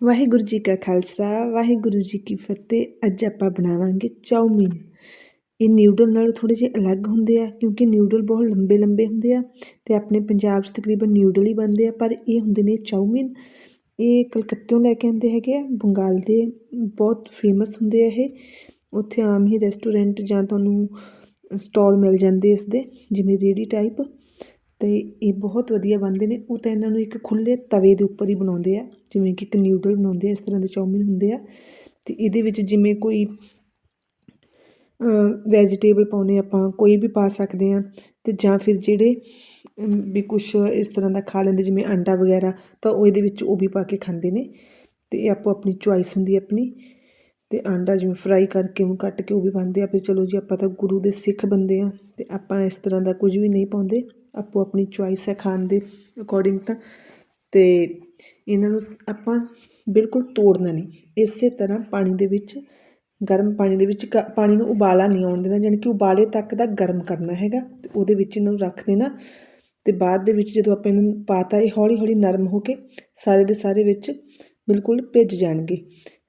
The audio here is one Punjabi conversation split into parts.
ਵਾਹਿਗੁਰੂ ਜੀ ਕਾ ਖਾਲਸਾ, ਵਾਹਿਗੁਰੂ ਜੀ ਕੀ ਫਤਿਹ। ਅੱਜ ਆਪਾਂ ਬਣਾਵਾਂਗੇ ਚਾਉਮੀਨ ਇਹ ਨਿਊਡਲ ਨਾਲੋਂ ਥੋੜੇ ਜਿਹੇ ਅਲੱਗ ਹੁੰਦੇ ਆ, ਕਿਉਂਕਿ ਨਿਊਡਲ ਬਹੁਤ ਲੰਬੇ ਲੰਬੇ ਹੁੰਦੇ ਆ ਤੇ ਆਪਣੇ ਪੰਜਾਬ 'ਚ ਤਕਰੀਬਨ ਨਿਊਡਲ ਹੀ ਬਣਦੇ ਆ, ਪਰ ਇਹ ਹੁੰਦੇ ਨੇ ਚਾਉਮੀਨ ਇਹ ਕਲਕੱਤਿਓਂ ਲੈ ਕੇ ਆਉਂਦੇ ਹੈਗੇ ਆ, ਬੰਗਾਲ ਦੇ ਬਹੁਤ ਫੇਮਸ ਹੁੰਦੇ ਆ ਇਹ। ਉੱਥੇ ਆਮ ਹੀ ਰੈਸਟੋਰੈਂਟ ਜਾਂ ਤੁਹਾਨੂੰ ਸਟਾਲ ਮਿਲ ਜਾਂਦੇ ਇਸ ਦੇ, ਜਿਵੇਂ ਰੇੜੀ ਟਾਈਪ ਅਤੇ ਇਹ ਬਹੁਤ ਵਧੀਆ ਬਣਦੇ ਨੇ। ਉਹ ਤਾਂ ਇਹਨਾਂ ਨੂੰ ਇੱਕ ਖੁੱਲ੍ਹੇ ਤਵੇ ਦੇ ਉੱਪਰ ਹੀ ਬਣਾਉਂਦੇ ਆ। ਜਿਵੇਂ ਕਿ ਇੱਕ ਨਿਊਡਲ ਬਣਾਉਂਦੇ ਆ, ਇਸ ਤਰ੍ਹਾਂ ਦੇ ਚੌਮਿਨ ਹੁੰਦੇ ਆ। ਅਤੇ ਇਹਦੇ ਵਿੱਚ ਜਿਵੇਂ ਕੋਈ ਵੈਜੀਟੇਬਲ ਪਾਉਨੇ ਆਪਾਂ, ਕੋਈ ਵੀ ਪਾ ਸਕਦੇ ਹਾਂ ਅਤੇ ਜਾਂ ਫਿਰ ਜਿਹੜੇ ਵੀ ਕੁਛ ਇਸ ਤਰ੍ਹਾਂ ਦਾ ਖਾ ਲੈਂਦੇ, ਜਿਵੇਂ ਅੰਡਾ ਵਗੈਰਾ, ਤਾਂ ਉਹ ਇਹਦੇ ਵਿੱਚ ਉਹ ਵੀ ਪਾ ਕੇ ਖਾਂਦੇ ਨੇ। ਅਤੇ ਇਹ ਆਪੋ ਆਪਣੀ ਚੁਆਇਸ ਹੁੰਦੀ ਹੈ ਆਪਣੀ। ਅਤੇ ਆਂਡਾ ਜਿਵੇਂ ਫਰਾਈ ਕਰਕੇ ਉਹਨੂੰ ਕੱਟ ਕੇ ਉਹ ਵੀ ਪਾਉਂਦੇ ਆ। ਫਿਰ ਚਲੋ ਜੀ, ਆਪਾਂ ਤਾਂ ਗੁਰੂ ਦੇ ਸਿੱਖ ਬੰਦੇ ਆ। ਅਤੇ ਆਪਾਂ ਇਸ ਤਰ੍ਹਾਂ ਦਾ ਕੁਝ ਵੀ ਨਹੀਂ ਪਾਉਂਦੇ। ਆਪੋ ਆਪਣੀ ਚੁਆਇਸ ਹੈ ਖਾਣ ਦੇ ਅਕੋਰਡਿੰਗ ਤਾਂ। ਤੇ ਇਹਨਾਂ ਨੂੰ ਆਪਾਂ ਬਿਲਕੁਲ ਤੋੜਨਾ ਨਹੀਂ। ਇਸੇ ਤਰ੍ਹਾਂ ਪਾਣੀ ਦੇ ਵਿੱਚ, ਗਰਮ ਪਾਣੀ ਦੇ ਵਿੱਚ ਕ- ਪਾਣੀ ਨੂੰ ਉਬਾਲਾ ਨਹੀਂ ਆਉਣ ਦੇਣਾ ਯਾਨੀ ਕਿ ਉਬਾਲੇ ਤੱਕ ਦਾ ਗਰਮ ਕਰਨਾ ਹੈਗਾ। ਤੇ ਉਹਦੇ ਵਿੱਚ ਇਹਨਾਂ ਨੂੰ ਰੱਖ ਦੇਣਾ। ਤੇ ਬਾਅਦ ਦੇ ਵਿੱਚ ਜਦੋਂ ਆਪਾਂ ਇਹਨਾਂ ਇਹਨੂੰ ਪਾਤਾ, ਇਹ ਹੌਲੀ ਹੌਲੀ ਨਰਮ ਹੋ ਕੇ ਸਾਰੇ ਦੇ ਸਾਰੇ ਵਿੱਚ ਬਿਲਕੁਲ ਭਿੱਜ ਜਾਣਗੇ।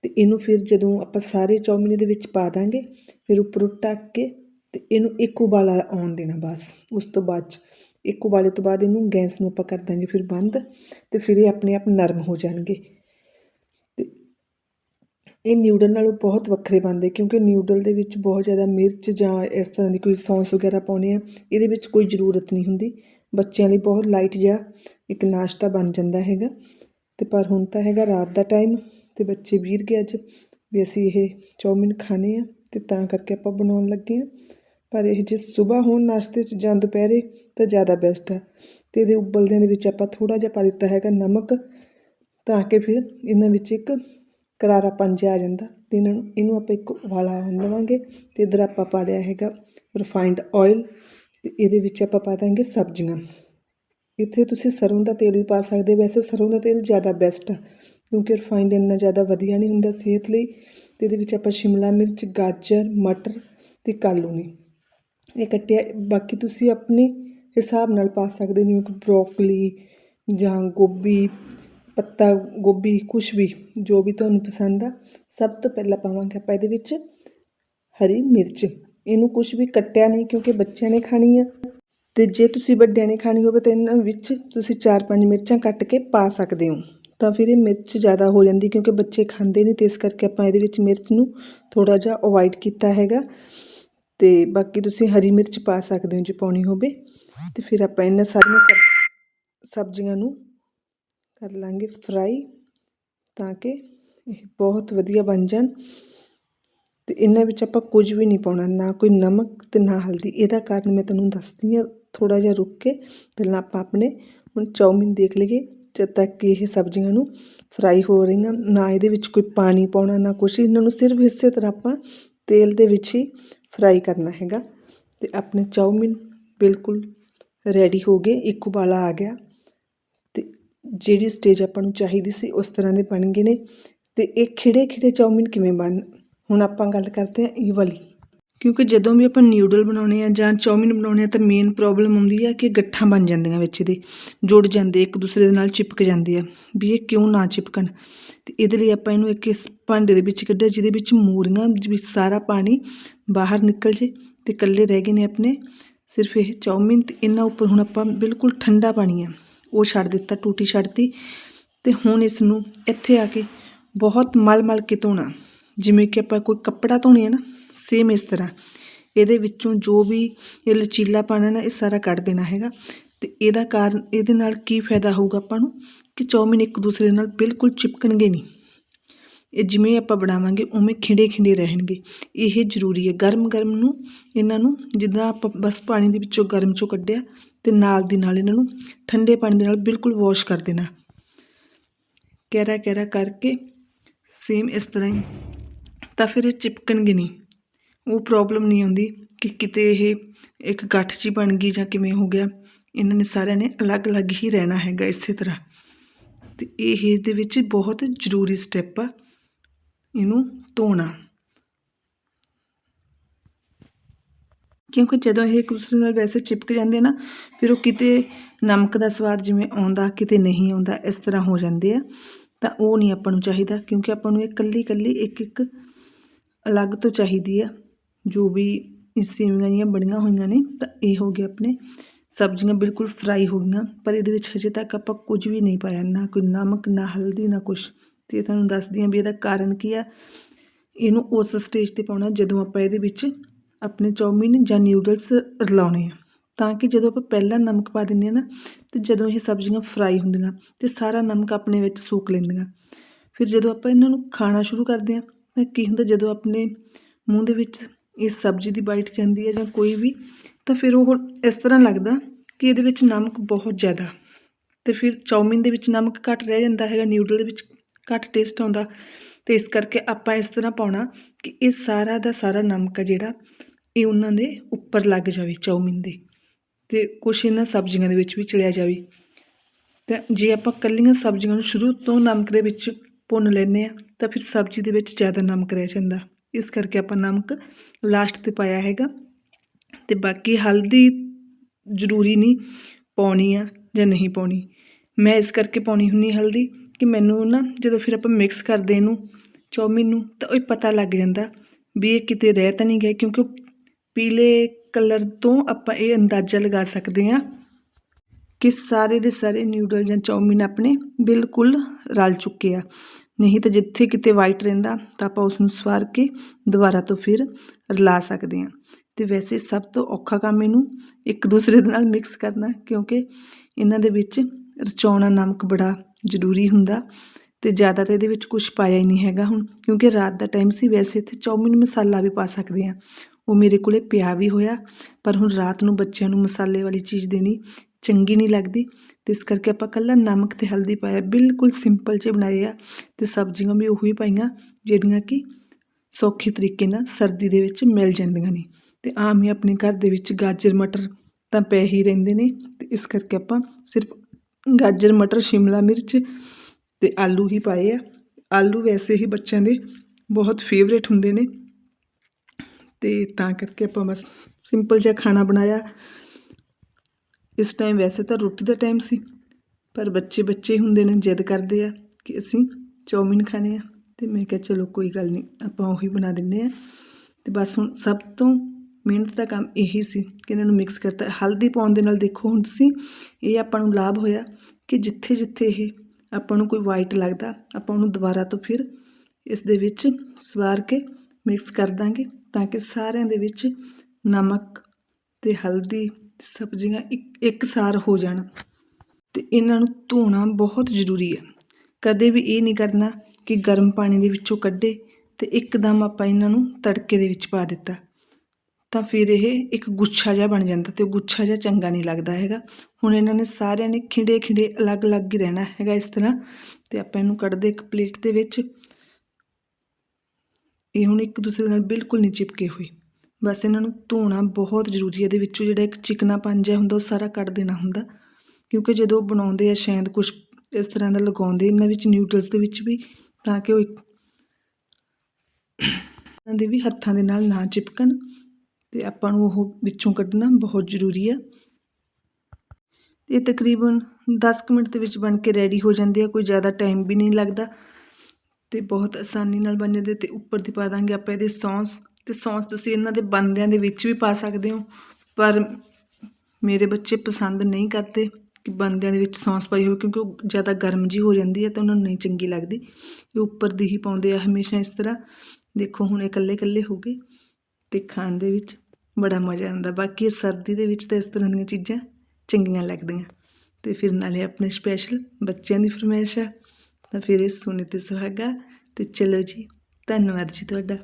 ਤੇ ਇਹਨੂੰ ਫਿਰ ਜਦੋਂ ਆਪਾਂ ਸਾਰੇ ਚੌਮਿਨ ਦੇ ਵਿੱਚ ਪਾ ਦਾਂਗੇ, ਫਿਰ ਉੱਪਰੋਂ ਢੱਕ ਕੇ ਤੇ ਇਹਨੂੰ ਇੱਕ ਉਬਾਲਾ ਆਉਣ ਦੇਣਾ ਬਸ। ਉਸ ਤੋਂ ਬਾਅਦ 'ਚ ਇੱਕ ਉਬਾਲੇ ਤੋਂ ਬਾਅਦ ਇਹਨੂੰ ਗੈਸ ਨੂੰ ਆਪਾਂ ਕਰ ਦਾਂਗੇ ਫਿਰ ਬੰਦ ਤੇ ਫਿਰ ਇਹ ਆਪਣੇ ਆਪ ਨਰਮ ਹੋ ਜਾਣਗੇ। ਤੇ ਇਹ ਨਿਊਡਲ ਨਾਲੋਂ ਬਹੁਤ ਵੱਖਰੇ ਬਣਦੇ ਕਿਉਂਕਿ ਨਿਊਡਲ ਦੇ ਵਿੱਚ ਬਹੁਤ ਜ਼ਿਆਦਾ ਮਿਰਚ ਜਾਂ ਇਸ ਤਰ੍ਹਾਂ ਦੀ ਕੋਈ ਸੌਸ ਵਗੈਰਾ ਪਾਉਨੇ ਆ ਇਹਦੇ ਵਿੱਚ ਕੋਈ ਜ਼ਰੂਰਤ ਨਹੀਂ ਹੁੰਦੀ। ਬੱਚਿਆਂ ਲਈ ਬਹੁਤ ਲਾਈਟ ਜਿਹਾ ਇੱਕ ਨਾਸ਼ਤਾ ਬਣ ਜਾਂਦਾ ਹੈਗਾ। ਤੇ ਪਰ ਹੁਣ ਤਾਂ ਹੈਗਾ ਰਾਤ ਦਾ ਟਾਈਮ ਤੇ ਬੱਚੇ ਵੀਰ ਗਏ ਅੱਜ, ਵੀ ਅਸੀਂ ਇਹ ਚੌਮਿਨ ਖਾਣੇ ਆ ਤੇ ਤਾਂ ਕਰਕੇ ਆਪਾਂ ਬਣਾਉਣ ਲੱਗੇ ਆ ਪਰ ਇਹ ਜੇ ਸਵੇਰ ਹੋਣ ਨਾਸ਼ਤੇ 'ਚ ਜਾਂ ਦੁਪਹਿਰੇ ਤਾਂ ਜ਼ਿਆਦਾ ਬੈਸਟ ਆ। ਤੇ ਇਹਦੇ ਉਬਲਦਿਆਂ ਦੇ ਵਿੱਚ ਆਪਾਂ ਥੋੜਾ ਜਿਹਾ ਪਾ ਦਿੱਤਾ ਹੈਗਾ ਨਮਕ, ਤਾਂ ਕਿ ਫਿਰ ਇਹਨਾਂ ਵਿੱਚ ਇੱਕ ਕਰਾਰਾਪਨ ਜਿਹਾ ਆ ਜਾਂਦਾ। ਤੇ ਇਹਨਾਂ ਨੂੰ, ਇਹਨੂੰ ਆਪਾਂ ਇੱਕ ਉਬਾਲਾ ਆਉਣ ਦੇਵਾਂਗੇ ਤੇ ਇਧਰ ਆਪਾਂ ਪਾ ਲਿਆ ਹੈਗਾ ਰਿਫਾਈਨਡ ਆਇਲ ਤੇ ਇਹਦੇ ਵਿੱਚ ਆਪਾਂ ਪਾ ਦਾਂਗੇ ਸਬਜ਼ੀਆਂ। ਇੱਥੇ ਤੁਸੀਂ ਸਰੋਂ ਦਾ ਤੇਲ ਵੀ ਪਾ ਸਕਦੇ ਵੈਸੇ ਸਰੋਂ ਦਾ ਤੇਲ ਜ਼ਿਆਦਾ ਬੈਸਟ ਆ, ਕਿਉਂਕਿ ਰਿਫਾਈਨਡ ਇੰਨਾ ਜ਼ਿਆਦਾ ਵਧੀਆ ਨਹੀਂ ਹੁੰਦਾ ਸਿਹਤ ਲਈ। ਤੇ ਇਹਦੇ ਵਿੱਚ ਆਪਾਂ ਸ਼ਿਮਲਾ ਮਿਰਚ, ਗਾਜਰ, ਮਟਰ ਤੇ ਕਾਲੂ ਨੇ। ਇਹ ਕੱਟਿਆ, ਬਾਕੀ ਤੁਸੀਂ ਆਪਣੇ ਹਿਸਾਬ ਨਾਲ ਪਾ ਸਕਦੇ ਜਿਵੇਂ ਕਿ ਬਰੋਕਲੀ ਜਾਂ ਗੋਭੀ, ਪੱਤਾ ਗੋਭੀ, ਕੁਛ ਵੀ, ਜੋ ਵੀ ਤੁਹਾਨੂੰ ਪਸੰਦ ਆ, ਸਭ ਤੋਂ ਪਹਿਲਾਂ ਪਾਵਾਂਗੇ ਆਪਾਂ ਇਹਦੇ ਵਿੱਚ ਹਰੀ ਮਿਰਚ। ਇਹਨੂੰ ਕੁਛ ਵੀ ਕੱਟਿਆ ਨਹੀਂ, ਕਿਉਂਕਿ ਬੱਚਿਆਂ ਨੇ ਖਾਣੀ ਆ। ਤੇ ਜੇ ਤੁਸੀਂ ਵੱਡਿਆਂ ਨੇ ਖਾਣੀ ਹੋਵੇ ਤਾਂ ਇਹਨਾਂ ਵਿੱਚ ਤੁਸੀਂ 4-5 ਮਿਰਚਾਂ ਕੱਟ ਕੇ ਪਾ ਸਕਦੇ ਹੋ। ਤਾਂ ਫਿਰ ਇਹ ਮਿਰਚ ਜ਼ਿਆਦਾ ਹੋ ਜਾਂਦੀ, ਕਿਉਂਕਿ ਬੱਚੇ ਖਾਂਦੇ ਨਹੀਂ, ਤੇ ਇਸ ਕਰਕੇ ਆਪਾਂ ਇਹਦੇ ਵਿੱਚ ਮਿਰਚ ਨੂੰ ਥੋੜਾ ਜਿਹਾ ਅਵੋਇਡ ਕੀਤਾ ਹੈਗਾ। ਅਤੇ ਬਾਕੀ ਤੁਸੀਂ ਹਰੀ ਮਿਰਚ ਪਾ ਸਕਦੇ ਹੋ ਜੇ ਪਾਉਣੀ ਹੋਵੇ। ਅਤੇ ਫਿਰ ਆਪਾਂ ਇਹਨਾਂ ਸਾਰੀਆਂ ਸਬ, ਸਬਜ਼ੀਆਂ ਨੂੰ ਕਰ ਲਾਂਗੇ ਫਰਾਈ ਤਾਂ ਕਿ ਇਹ ਬਹੁਤ ਵਧੀਆ ਬਣ ਜਾਣ। ਤੇ ਇਹਨਾਂ ਵਿੱਚ ਆਪਾਂ ਕੁਝ ਵੀ ਨਹੀਂ ਪਾਉਣਾ, ਨਾ ਕੋਈ ਨਮਕ ਤੇ ਨਾ ਹਲਦੀ। ਇਹਦਾ ਕਾਰਨ ਮੈਂ ਤੁਹਾਨੂੰ ਦੱਸਦੀ ਹਾਂ ਥੋੜਾ ਜਿਹਾ ਰੁੱਕ ਕੇ। ਪਹਿਲਾਂ ਆਪਾਂ ਆਪਣੇ ਹੁਣ ਚਾਉਮੀਨ ਦੇਖ ਲਈਏ। ਜਦ ਤੱਕ ਕਿ ਇਹ ਸਬਜ਼ੀਆਂ ਨੂੰ ਫਰਾਈ ਹੋ ਰਹੀਆਂ, ਨਾ ਇਹਦੇ ਵਿੱਚ ਕੋਈ ਪਾਣੀ ਪਾਉਣਾ, ਨਾ ਕੁਛ। ਇਹਨਾਂ ਨੂੰ ਸਿਰਫ ਇਸੇ ਤਰ੍ਹਾਂ ਆਪਾਂ ਤੇਲ ਦੇ ਵਿੱਚ ਹੀ ਫਰਾਈ ਕਰਨਾ ਹੈਗਾ ਤੇ ਆਪਣੇ ਚਾਉਮੀਨ ਬਿਲਕੁਲ ਰੈਡੀ ਹੋ ਗਏ, ਇੱਕ ਉਬਾਲਾ ਆ ਗਿਆ ਤੇ ਜਿਹੜੀ ਸਟੇਜ ਆਪਾਂ ਨੂੰ ਚਾਹੀਦੀ ਸੀ ਉਸ ਤਰ੍ਹਾਂ ਦੇ ਬਣ ਗਏ ਨੇ ਤੇ ਇਹ ਖਿੜੇ ਖਿੜੇ ਚਾਉਮੀਨ ਕਿਵੇਂ ਬਣ, ਹੁਣ ਆਪਾਂ ਗੱਲ ਕਰਦੇ ਹਾਂ ਇਹ ਵਾਲੀ। ਕਿਉਂਕਿ ਜਦੋਂ ਵੀ ਆਪਾਂ ਨਿਊਡਲ ਬਣਾਉਣੇ ਆ ਜਾਂ ਚਾਉਮੀਨ ਬਣਾਉਣੇ ਆ ਤਾਂ ਮੇਨ ਪ੍ਰੋਬਲਮ ਆਉਂਦੀ ਆ ਕਿ ਗੱਠਾਂ ਬਣ ਜਾਂਦੀਆਂ ਵਿੱਚ ਇਹਦੇ, ਜੁੜ ਜਾਂਦੇ, ਇੱਕ ਦੂਸਰੇ ਦੇ ਨਾਲ ਚਿਪਕ ਜਾਂਦੇ ਆ, ਵੀ ਇਹ ਕਿਉਂ ਨਾ ਚਿਪਕਣ। ਤੇ ਇਹਦੇ ਲਈ ਆਪਾਂ ਇਹਨੂੰ ਇੱਕ ਇਸ ਭਾਂਡੇ ਦੇ ਵਿੱਚ ਕੱਢਿਆ ਜਿਹਦੇ ਵਿੱਚ ਮੂਰੀਆਂ ਵੀ ਸਾਰਾ ਪਾਣੀ ਬਾਹਰ ਨਿਕਲ ਜੇ ਤੇ ਇਕੱਲੇ ਰਹਿ ਗਏ ਨੇ ਆਪਣੇ, ਸਿਰਫ ਇਹ ਚਾਉਮੀਨ ਤੇ ਇਹਨਾਂ ਉੱਪਰ ਹੁਣ ਆਪਾਂ ਬਿਲਕੁਲ ਠੰਡਾ ਪਾਣੀ ਆ, ਉਹ ਛੱਡ ਦਿੱਤਾ, ਟੂਟੀ ਛੱਡਤੀ ਤੇ ਹੁਣ ਇਸ ਨੂੰ ਇੱਥੇ ਆ ਕੇ ਬਹੁਤ ਮਲ ਮਲ ਕੇ ਧੋਣਾ, ਜਿਵੇਂ ਕਿ ਆਪਾਂ ਕੋਈ ਕੱਪੜਾ ਧੋਣੇ ਆ ਨਾ ਸੇਮ ਇਸ ਤਰ੍ਹਾਂ। ਇਹਦੇ ਵਿੱਚੋਂ ਜੋ ਵੀ ਇਹ ਲਚੀਲਾ ਪਾਣਾ ਨਾ, ਇਹ ਸਾਰਾ ਕੱਢ ਦੇਣਾ ਹੈਗਾ। ਤੇ ਇਹਦਾ ਕਾਰਨ, ਇਹਦੇ ਨਾਲ ਕੀ ਫਾਇਦਾ ਹੋਊਗਾ ਆਪਾਂ ਨੂੰ? ਕਿ ਚੌਮਿਨ ਇੱਕ ਦੂਸਰੇ ਨਾਲ ਬਿਲਕੁਲ ਚਿਪਕਣਗੇ ਨਹੀਂ। ਇਹ ਜਿਵੇਂ ਆਪਾਂ ਬਣਾਵਾਂਗੇ, ਉਵੇਂ ਖਿੰਡੇ ਖਿੰਡੇ ਰਹਿਣਗੇ। ਇਹ ਜ਼ਰੂਰੀ ਹੈ। ਗਰਮ ਗਰਮ ਨੂੰ, ਇਹਨਾਂ ਨੂੰ ਜਿੱਦਾਂ ਆਪਾਂ ਬਸ ਪਾਣੀ ਦੇ ਵਿੱਚੋਂ ਗਰਮ ਚੋਂ ਕੱਢਿਆ ਤੇ ਨਾਲ ਦੀ ਨਾਲ ਇਹਨਾਂ ਨੂੰ ਠੰਡੇ ਪਾਣੀ ਦੇ ਨਾਲ ਬਿਲਕੁਲ ਵਾਸ਼ ਕਰ ਦੇਣਾ। ਕਹਿਰਾ ਕਹਿਰਾ ਕਰਕੇ ਸੇਮ ਇਸ ਤਰ੍ਹਾਂ ਹੀ। ਤਾਂ ਫਿਰ ਇਹ ਚਿਪਕਣਗੇ ਨਹੀਂ। ਉਹ ਪ੍ਰੋਬਲਮ ਨਹੀਂ ਆਉਂਦੀ ਕਿ ਕਿਤੇ ਇਹ ਇੱਕ ਗੱਠ ਜੀ ਬਣ ਗਈ ਜਾਂ ਕਿਵੇਂ ਹੋ ਗਿਆ, ਇਹਨਾਂ ਨੇ ਸਾਰਿਆਂ ਨੇ ਅਲੱਗ-ਅਲੱਗ ਹੀ ਰਹਿਣਾ ਹੈਗਾ ਇਸੇ ਤਰ੍ਹਾਂ। ਅਤੇ ਇਹ ਇਹਦੇ ਵਿੱਚ ਬਹੁਤ ਜ਼ਰੂਰੀ ਸਟੈਪ ਆ ਇਹਨੂੰ ਧੋਣਾ। ਕਿਉਂਕਿ ਜਦੋਂ ਇਹ ਇੱਕ ਦੂਸਰੇ ਨਾਲ ਵੈਸੇ ਚਿਪਕ ਜਾਂਦੇ ਆ ਨਾ, ਫਿਰ ਉਹ ਕਿਤੇ ਨਮਕ ਦਾ ਸਵਾਦ ਜਿਵੇਂ ਆਉਂਦਾ, ਕਿਤੇ ਨਹੀਂ ਆਉਂਦਾ, ਇਸ ਤਰ੍ਹਾਂ ਹੋ ਜਾਂਦੇ ਆ। ਤਾਂ ਉਹ ਨਹੀਂ ਆਪਾਂ ਨੂੰ ਚਾਹੀਦਾ, ਕਿਉਂਕਿ ਆਪਾਂ ਨੂੰ ਇਹ ਕੱਲੀ ਇਕੱਲੀ ਇੱਕ ਇੱਕ ਅਲੱਗ ਤੋਂ ਚਾਹੀਦੀ ਆ। ਜੋ ਵੀ ਇਹ ਸੇਵੀਆਂ ਜੀਆਂ ਬਣੀਆਂ ਹੋਈਆਂ ਨੇ, ਤਾਂ ਇਹ ਹੋ ਗਏ ਆਪਣੇ ਸਬਜ਼ੀਆਂ ਬਿਲਕੁਲ ਫਰਾਈ ਹੋ ਗਈਆਂ। ਪਰ ਇਹਦੇ ਵਿੱਚ ਹਜੇ ਤੱਕ ਆਪਾਂ ਕੁਝ ਵੀ ਨਹੀਂ ਪਾਇਆ, ਨਾ ਕੋਈ ਨਮਕ, ਨਾ ਹਲਦੀ, ਨਾ ਕੁਝ ਤੇ ਤੁਹਾਨੂੰ ਦੱਸਦੀ ਹਾਂ ਵੀ ਇਹਦਾ ਕਾਰਨ ਕੀ ਆ। ਇਹਨੂੰ ਉਸ ਸਟੇਜ ਤੇ ਪਾਉਣਾ, ਜਦੋਂ ਆਪਾਂ ਇਹਦੇ ਵਿੱਚ ਆਪਣੇ ਚੌਮਿਨ ਜਾਂ ਨਿਊਡਲਸ ਰਲਾਉਣੇ ਆ। ਤਾਂ ਕਿ ਜਦੋਂ ਆਪਾਂ ਪਹਿਲਾਂ ਨਮਕ ਪਾ ਦਿੰਦੇ ਆ ਨਾ, ਤੇ ਜਦੋਂ ਇਹ ਸਬਜ਼ੀਆਂ ਫਰਾਈ ਹੁੰਦੀਆਂ, ਤੇ ਸਾਰਾ ਨਮਕ ਆਪਣੇ ਵਿੱਚ ਸੋਖ ਲੈਂਦੀਆਂ। ਫਿਰ ਜਦੋਂ ਆਪਾਂ ਇਹਨਾਂ ਨੂੰ ਖਾਣਾ ਸ਼ੁਰੂ ਕਰਦੇ ਆ ਤਾਂ ਕੀ ਹੁੰਦਾ, ਜਦੋਂ ਆਪਣੇ ਮੂੰਹ ਦੇ ਵਿੱਚ ਇਸ ਸਬਜ਼ੀ ਦੀ ਬਾਈਟ ਜਾਂਦੀ ਹੈ ਜਾਂ ਕੋਈ ਵੀ, ਤਾਂ ਫਿਰ ਉਹ ਇਸ ਤਰ੍ਹਾਂ ਲੱਗਦਾ ਕਿ ਇਹਦੇ ਵਿੱਚ ਨਮਕ ਬਹੁਤ ਜ਼ਿਆਦਾ। ਤੇ ਫਿਰ ਚੌਮਿਨ ਦੇ ਵਿੱਚ ਨਮਕ ਘੱਟ ਰਹਿ ਜਾਂਦਾ ਹੈਗਾ, ਨਿਊਡਲ ਦੇ ਵਿੱਚ ਘੱਟ ਟੇਸਟ ਆਉਂਦਾ। ਤੇ ਇਸ ਕਰਕੇ ਆਪਾਂ ਇਸ ਤਰ੍ਹਾਂ ਪਾਉਣਾ ਕਿ ਇਹ ਸਾਰਾ ਦਾ ਸਾਰਾ ਨਮਕ ਆ ਜਿਹੜਾ, ਇਹ ਉਹਨਾਂ ਦੇ ਉੱਪਰ ਲੱਗ ਜਾਵੇ ਚੌਮਿਨ ਦੇ। ਤੇ ਕੁਛ ਇਹਨਾਂ ਸਬਜ਼ੀਆਂ ਦੇ ਵਿੱਚ ਵੀ ਚਲਿਆ ਜਾਵੇ। ਤਾਂ ਜੇ ਆਪਾਂ ਕੱਲੀਆਂ ਸਬਜ਼ੀਆਂ ਨੂੰ ਸ਼ੁਰੂ ਤੋਂ ਨਮਕ ਦੇ ਵਿੱਚ ਭੁੰਨ ਲੈਂਦੇ ਆ ਤਾਂ ਫਿਰ ਸਬਜ਼ੀ ਦੇ ਵਿੱਚ ਜ਼ਿਆਦਾ ਨਮਕ ਰਹਿ ਜਾਂਦਾ। ਇਸ ਕਰਕੇ ਆਪਾਂ ਨਮਕ ਲਾਸਟ ਤੇ ਪਾਇਆ ਹੈਗਾ। ਤੇ ਬਾਕੀ ਹਲਦੀ ਜ਼ਰੂਰੀ ਨਹੀਂ ਪਾਉਣੀ ਆ ਜਾਂ ਨਹੀਂ ਪਾਉਣੀ। ਮੈਂ ਇਸ ਕਰਕੇ ਪਾਉਣੀ ਹੁੰਨੀ ਹਲਦੀ ਕਿ ਮੈਨੂੰ ਨਾ ਜਦੋਂ ਫਿਰ ਆਪਾਂ ਮਿਕਸ ਕਰਦੇ ਇਹਨੂੰ ਚੌਮਿਨ ਨੂੰ ਤਾਂ ਉਹ ਪਤਾ ਲੱਗ ਜਾਂਦਾ ਵੀ ਇਹ ਕਿਤੇ ਰਹਿ ਤਾਂ ਨਹੀਂ ਗਏ ਕਿਉਂਕਿ ਪੀਲੇ ਕਲਰ ਤੋਂ ਆਪਾਂ ਇਹ ਅੰਦਾਜ਼ਾ ਲਗਾ ਸਕਦੇ ਹਾਂ ਕਿ ਸਾਰੇ ਦੇ ਸਾਰੇ ਨਿਊਡਲ ਜਾਂ ਚੌਮਿਨ ਆਪਣੇ ਬਿਲਕੁਲ ਰਲ ਚੁੱਕੇ ਆ। ਨਹੀਂ ਤਾਂ ਜਿੱਥੇ ਕਿਤੇ ਵਾਈਟ ਰਹਿੰਦਾ, ਤਾਂ ਆਪਾਂ ਉਸ ਨੂੰ ਸਵਾਰ ਕੇ ਦੁਬਾਰਾ ਤੋਂ ਫਿਰ ਰਲਾ ਸਕਦੇ ਹਾਂ। ਤੇ ਵੈਸੇ ਸਭ ਤੋਂ ਔਖਾ ਕੰਮ ਇਹਨੂੰ ਇੱਕ ਦੂਸਰੇ ਦੇ ਨਾਲ ਮਿਕਸ ਕਰਨਾ, ਕਿਉਂਕਿ ਇਹਨਾਂ ਦੇ ਵਿੱਚ ਰਚਾਉਣਾ ਨਮਕ ਬੜਾ ਜ਼ਰੂਰੀ ਹੁੰਦਾ ਤੇ ਜ਼ਿਆਦਾ ਤਾਂ ਇਹਦੇ ਵਿੱਚ ਕੁਝ ਪਾਇਆ ਹੀ ਨਹੀਂ ਹੈਗਾ ਹੁਣ, ਕਿਉਂਕਿ ਰਾਤ ਦਾ ਟਾਈਮ ਸੀ, ਵੈਸੇ ਤੇ ਚੌਮਿਨ ਮਸਾਲਾ ਵੀ ਪਾ ਸਕਦੇ ਆ ਉਹ ਮੇਰੇ ਕੋਲੇ ਪਿਆ ਵੀ ਹੋਇਆ, ਪਰ ਹੁਣ ਰਾਤ ਨੂੰ ਬੱਚਿਆਂ ਨੂੰ ਮਸਾਲੇ ਵਾਲੀ ਚੀਜ਼ ਦੇਣੀ ਚੰਗੀ ਨਹੀਂ ਲੱਗਦੀ। ਤੇ ਇਸ ਕਰਕੇ ਆਪਾਂ ਕੱਲਾ ਨਮਕ ਤੇ ਹਲਦੀ ਪਾਇਆ, ਬਿਲਕੁਲ ਸਿੰਪਲ ਜਿਹੇ ਬਣਾਏ ਆ ਤੇ ਸਬਜ਼ੀਆਂ ਵੀ ਉਹੀ ਪਾਈਆਂ, ਜਿਹੜੀਆਂ ਕਿ ਸੌਖੇ ਤਰੀਕੇ ਨਾਲ ਸਰਦੀ ਦੇ ਵਿੱਚ ਮਿਲ ਜਾਂਦੀਆਂ ਨੇ। ਤੇ ਆਮ ਹੀ ਆਪਣੇ ਘਰ ਦੇ ਵਿੱਚ ਗਾਜਰ, ਮਟਰ ਤਾਂ ਪੈ ਹੀ ਰਹਿੰਦੇ ਨੇ ਤੇ ਇਸ ਕਰਕੇ ਆਪਾਂ ਸਿਰਫ ਗਾਜਰ, ਮਟਰ, ਸ਼ਿਮਲਾ ਮਿਰਚ ਤੇ ਆਲੂ ਹੀ ਪਾਏ ਆ। ਆਲੂ ਵੈਸੇ ਹੀ ਬੱਚਿਆਂ ਦੇ ਬਹੁਤ ਫੇਵਰੇਟ ਹੁੰਦੇ ਨੇ ਤੇ ਤਾਂ ਕਰਕੇ ਆਪਾਂ ਬਸ ਸਿੰਪਲ ਜਿਹਾ ਖਾਣਾ ਬਣਾਇਆ। ਇਸ ਟਾਈਮ ਵੈਸੇ ਤਾਂ ਰੋਟੀ ਦਾ ਟਾਈਮ ਸੀ, ਪਰ ਬੱਚੇ ਬੱਚੇ ਹੁੰਦੇ ਨੇ, ਜਿੱਦ ਕਰਦੇ ਆ ਕਿ ਅਸੀਂ ਚੌਮਿਨ ਖਾਣੇ ਆ। ਤੇ ਮੈਂ ਕਿਹਾ, ਚਲੋ ਕੋਈ ਗੱਲ ਨਹੀਂ ਆਪਾਂ ਉਹੀ ਬਣਾ ਦਿੰਨੇ ਆ। ਤੇ ਬਸ ਹੁਣ ਸਭ ਤੋਂ ਮਿਹਨਤ ਦਾ ਕੰਮ ਇਹੀ ਸੀ ਕਿ ਇਹਨਾਂ ਨੂੰ ਮਿਕਸ ਕਰਤਾ। ਹਲਦੀ ਪਾਉਣ ਦੇ ਨਾਲ ਦੇਖੋ, ਹੁਣ ਤੁਸੀਂ ਇਹ ਆਪਾਂ ਨੂੰ ਲਾਭ ਹੋਇਆ ਕਿ ਜਿੱਥੇ ਜਿੱਥੇ ਇਹ ਆਪਾਂ ਨੂੰ ਕੋਈ ਵਾਈਟ ਲੱਗਦਾ, ਆਪਾਂ ਉਹਨੂੰ ਦੁਬਾਰਾ ਤੋਂ ਫਿਰ ਇਸ ਦੇ ਵਿੱਚ ਸਵਾਰ ਕੇ ਮਿਕਸ ਕਰ ਦਾਂਗੇ ਤਾਂ ਕਿ ਸਾਰਿਆਂ ਦੇ ਵਿੱਚ ਨਮਕ ਤੇ ਹਲਦੀ ਤੇ ਸਬਜ਼ੀਆਂ ਇੱਕ ਇੱਕਸਾਰ ਹੋ ਜਾਣ ਤੇ ਇਹਨਾਂ ਨੂੰ ਧੋਣਾ ਬਹੁਤ ਜ਼ਰੂਰੀ ਹੈ। ਕਦੇ ਵੀ ਇਹ ਨਹੀਂ ਕਰਨਾ ਕਿ ਗਰਮ ਪਾਣੀ ਦੇ ਵਿੱਚੋਂ ਕੱਢੇ ਤੇ ਇੱਕਦਮ ਆਪਾਂ ਇਹਨਾਂ ਨੂੰ ਤੜਕੇ ਦੇ ਵਿੱਚ ਪਾ ਦਿੱਤਾ। ਤਾਂ ਫਿਰ ਇਹ ਇੱਕ ਗੁੱਛਾ ਜਿਹਾ ਬਣ ਜਾਂਦਾ ਤੇ ਉਹ ਗੁੱਛਾ ਜਿਹਾ ਚੰਗਾ ਨਹੀਂ ਲੱਗਦਾ ਹੈਗਾ। ਹੁਣ ਇਹਨਾਂ ਨੇ ਸਾਰਿਆਂ ਨੇ ਖਿੰਡੇ ਖਿੰਡੇ ਅਲੱਗ-ਅਲੱਗ ਹੀ ਰਹਿਣਾ ਹੈਗਾ ਇਸ ਤਰ੍ਹਾਂ ਤੇ ਆਪਾਂ ਇਹਨੂੰ ਕੱਢਦੇ ਇੱਕ ਪਲੇਟ ਦੇ ਵਿੱਚ। ਇਹ ਹੁਣ ਇੱਕ ਦੂਸਰੇ ਨਾਲ ਬਿਲਕੁਲ ਨਹੀਂ ਚਿਪਕੇ ਹੋਏ। ਬਸ ਇਹਨਾਂ ਨੂੰ ਧੋਣਾ ਬਹੁਤ ਜ਼ਰੂਰੀ ਹੈ। ਇਹਦੇ ਵਿੱਚੋਂ ਜਿਹੜਾ ਇੱਕ ਚਿਕਨਾ ਪੰਜ ਹੁੰਦਾ, ਉਹ ਸਾਰਾ ਕੱਢ ਦੇਣਾ ਹੁੰਦਾ। ਕਿਉਂਕਿ ਜਦੋਂ ਉਹ ਬਣਾਉਂਦੇ ਆ ਸ਼ਾਇਦ ਕੁਝ ਇਸ ਤਰ੍ਹਾਂ ਦਾ ਲਗਾਉਂਦੇ, ਇਹਨਾਂ ਵਿੱਚ ਨਿਊਡਲਸ ਦੇ ਵਿੱਚ ਵੀ ਤਾਂ ਕਿ ਉਹ ਇੱਕ ਇਹਨਾਂ ਦੇ ਵੀ ਹੱਥਾਂ ਦੇ ਨਾਲ ਨਾ ਚਿਪਕਣ ਤੇ ਆਪਾਂ ਨੂੰ ਉਹ ਵਿੱਚੋਂ ਕੱਢਣਾ ਬਹੁਤ ਜ਼ਰੂਰੀ ਆ ਤੇ ਇਹ ਤਕਰੀਬਨ 10 ਕੁ ਮਿੰਟ ਦੇ ਵਿੱਚ ਬਣ ਕੇ ਰੈਡੀ ਹੋ ਜਾਂਦੇ ਆ। ਕੋਈ ਜ਼ਿਆਦਾ ਟਾਈਮ ਵੀ ਨਹੀਂ ਲੱਗਦਾ ਤੇ ਬਹੁਤ ਆਸਾਨੀ ਨਾਲ ਬਣ ਜਾਂਦੇ ਤੇ ਉੱਪਰ ਦੀ ਪਾ ਦਾਂਗੇ ਆਪਾਂ ਇਹਦੇ ਸੌਂਸ ਤੇ ਸੌਂਸ ਤੁਸੀਂ ਇਹਨਾਂ ਦੇ ਬੰਦਿਆਂ ਦੇ ਵਿੱਚ ਵੀ ਪਾ ਸਕਦੇ ਹੋ। ਪਰ ਮੇਰੇ ਬੱਚੇ ਪਸੰਦ ਨਹੀਂ ਕਰਦੇ ਕਿ ਬੰਦਿਆਂ ਦੇ ਵਿੱਚ ਸੌਂਸ ਪਾਈ ਹੋਵੇ ਕਿਉਂਕਿ ਉਹ ਜ਼ਿਆਦਾ ਗਰਮ ਜੀ ਹੋ ਜਾਂਦੀ ਹੈ ਤਾਂ ਉਹਨਾਂ ਨੂੰ ਨਹੀਂ ਚੰਗੀ ਲੱਗਦੀ। ਇਹ ਉੱਪਰ ਦੀ ਹੀ ਪਾਉਂਦੇ ਆ ਹਮੇਸ਼ਾ ਇਸ ਤਰ੍ਹਾਂ। ਦੇਖੋ ਹੁਣ ਇਹ ਇਕੱਲੇ ਇਕੱਲੇ ਹੋ ਗਏ ਤੇ ਖਾਣ ਦੇ ਵਿੱਚ ਬੜਾ ਮਜ਼ਾ ਆਉਂਦਾ। ਬਾਕੀ ਇਹ ਸਰਦੀ ਦੇ ਵਿੱਚ ਤਾਂ ਇਸ ਤਰ੍ਹਾਂ ਦੀਆਂ ਚੀਜ਼ਾਂ ਚੰਗੀਆਂ ਲੱਗਦੀਆਂ। ਤੇ ਫਿਰ ਨਾਲੇ ਆਪਣੇ ਸਪੈਸ਼ਲ ਬੱਚਿਆਂ ਦੀ ਫਰਮਾਇਸ਼ ਆ। ਤਾਂ ਫਿਰ ਇਹ ਸੋਨੇ ਤੇ ਸੁਹਾਗਾ। ਤੇ ਚਲੋ ਜੀ, ਧੰਨਵਾਦ ਜੀ ਤੁਹਾਡਾ।